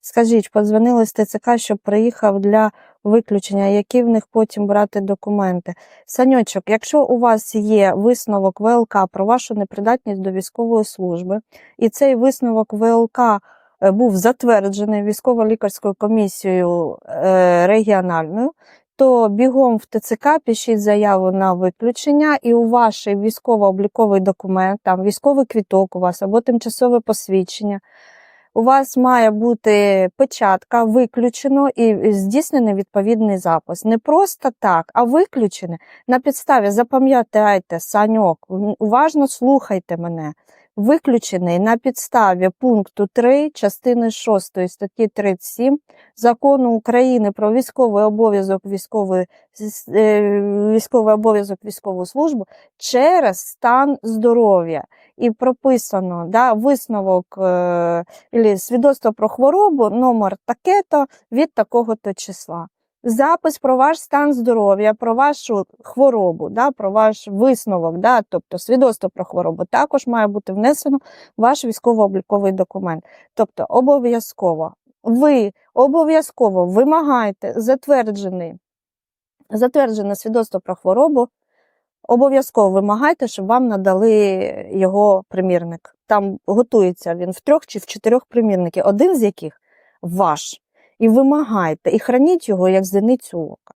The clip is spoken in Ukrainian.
Скажіть, подзвонили з ТЦК, щоб приїхав для виключення, які в них потім брати документи. Саньочок, якщо у вас є висновок ВЛК про вашу непридатність до військової служби, і цей висновок ВЛК е, був затверджений військово-лікарською комісією е, регіональною, то бігом в ТЦК пишіть заяву на виключення, і у ваш військово-обліковий документ, там військовий квіток у вас або тимчасове посвідчення. У вас має бути печатка, виключено і здійснений відповідний запис. Не просто так, а виключене на підставі. Запам'ятайте, Саньок, уважно слухайте мене. Виключений на підставі пункту 3 частини 6 статті 37 закону України про військовий обов'язок е, військовий обов'язок військову службу через стан здоров'я. І прописано да, висновок е, свідоцтво про хворобу, номер таке-то від такого-то числа. Запис про ваш стан здоров'я, про вашу хворобу, да, про ваш висновок, да, тобто свідоцтво про хворобу, також має бути внесено в ваш військово-обліковий документ. Тобто обов'язково ви обов'язково вимагаєте затверджений, затверджене свідоцтво про хворобу, обов'язково вимагайте, щоб вам надали його примірник. Там готується він в трьох чи в чотирьох примірників, один з яких ваш. І вимагайте, і храніть його як зеницю ока.